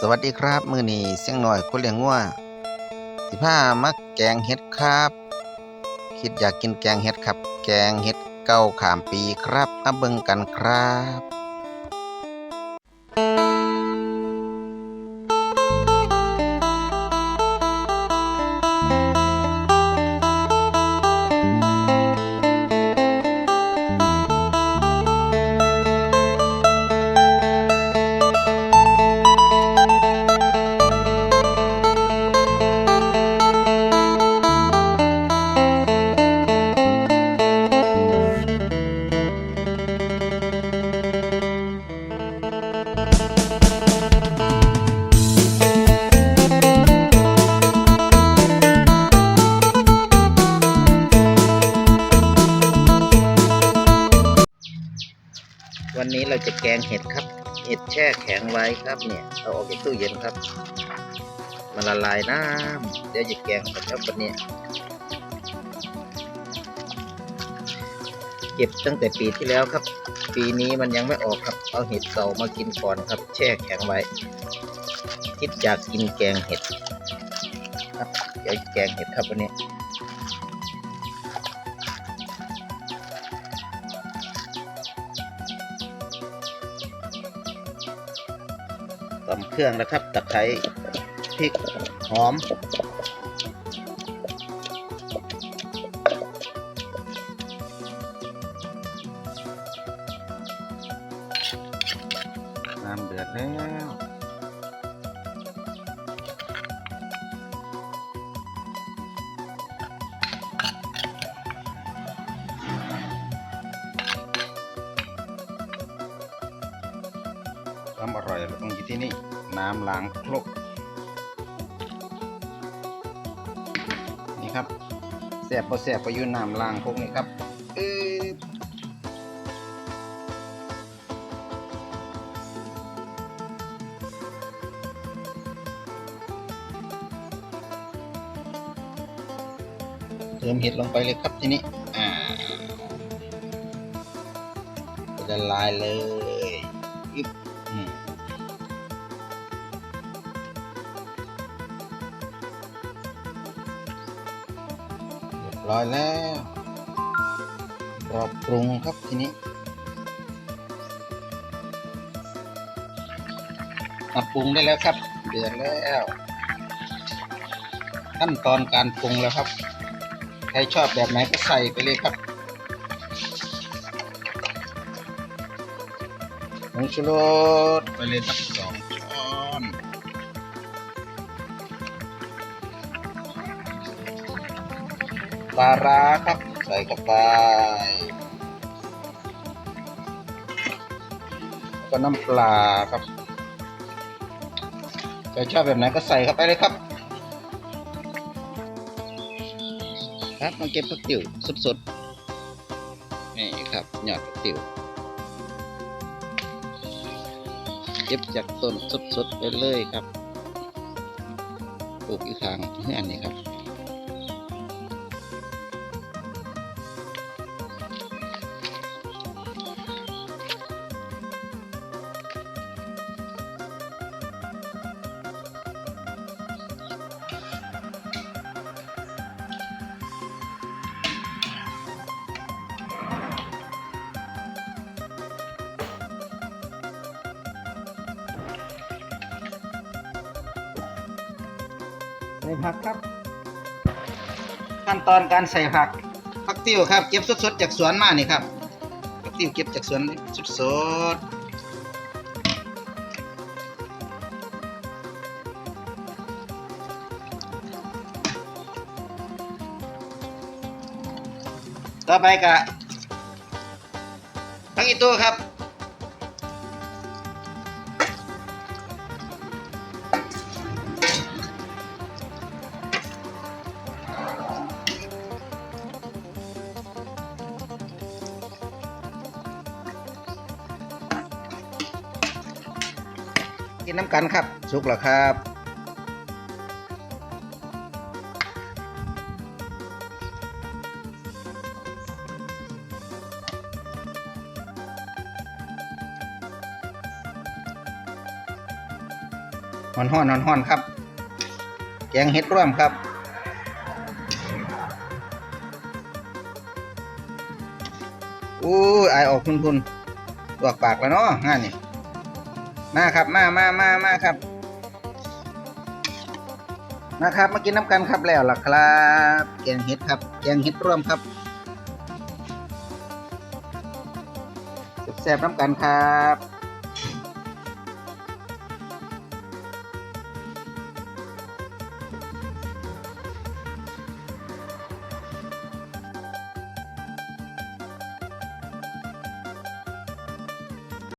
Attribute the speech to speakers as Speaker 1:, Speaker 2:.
Speaker 1: สวัสดีครับ มือนี้เสียงหน่อยคนเลี้ยงงัวสิพามักแกงเห็ดครับ คิดอยากกินแกงเห็ดครับ แกงเห็ดเก้าขามปีครับมาเบิ่งกันครับ วันนี้เราจะแกงเห็ดครับ เห็ดแช่แข็งไว้ครับเนี่ยเอาออกจากตู้เย็นครับ มันละลายน้ำเดี๋ยวจะแกงกันครับวันนี้ เก็บตั้งแต่ปีที่แล้วครับ ปีนี้มันยังไม่ออกครับ เอาเห็ดเก่ามากินก่อนครับ แช่แข็งไว้ คิดอยากกินแกงเห็ดครับเดี๋ยวแกงเห็ดครับวันนี้ ตำเครื่องนะครับตะไคร้พริกหอม น้ำเดือดแล้ว ความอร่อยเราต้องอยู่ที่นี่ น้ำล้างครกนี่ครับแสบพอแสบพออยู่น้ำล้างครกนี่ครับเออเติมเห็ดลงไปเลยครับทีนี้ อ่าละลายเลย ร้อยแล้วรอปรุงครับทีนี้มาปรุงได้แล้วครับ เดือดแล้วขั้นตอนการปรุงแล้วครับ ใครชอบแบบไหนก็ใส่ไปเลยครับผงชูรสไปเลยสักสอง ปลาร้าครับ ใส่เข้าไปแล้วก็น้ำปลาครับใครชอบแบบไหนก็ใส่เข้าไปเลยครับ ครับมาเก็บผักติ๋วสดๆนี่ครับหยอดผักติ๋วเก็บจากต้นสดๆไปเลยครับปลูกอยู่ทางเฮือนนี่ครับ ส่ผักครับ ขั้นตอนการใส่ผักผักติ้วครับ เก็บสดๆจากสวนมานี่ครับผักติ้วเก็บจากสวนสดๆต่อไปกะผักอีตัวครับ กินน้ำกันครับ สุกแล้วครับหอนห้อนหอนห้อนครับ แกงเห็ดร่วมครับอู้ยอออกคุณคุณลวกปากแล้วเนาะงานนี่ มาครับมามามามาครับมาครับมากินน้ำกันครับแล้วล่ะครับแกงเห็ดครับแกงเห็ดร่วมครับแซ่บๆน้ำกันครับ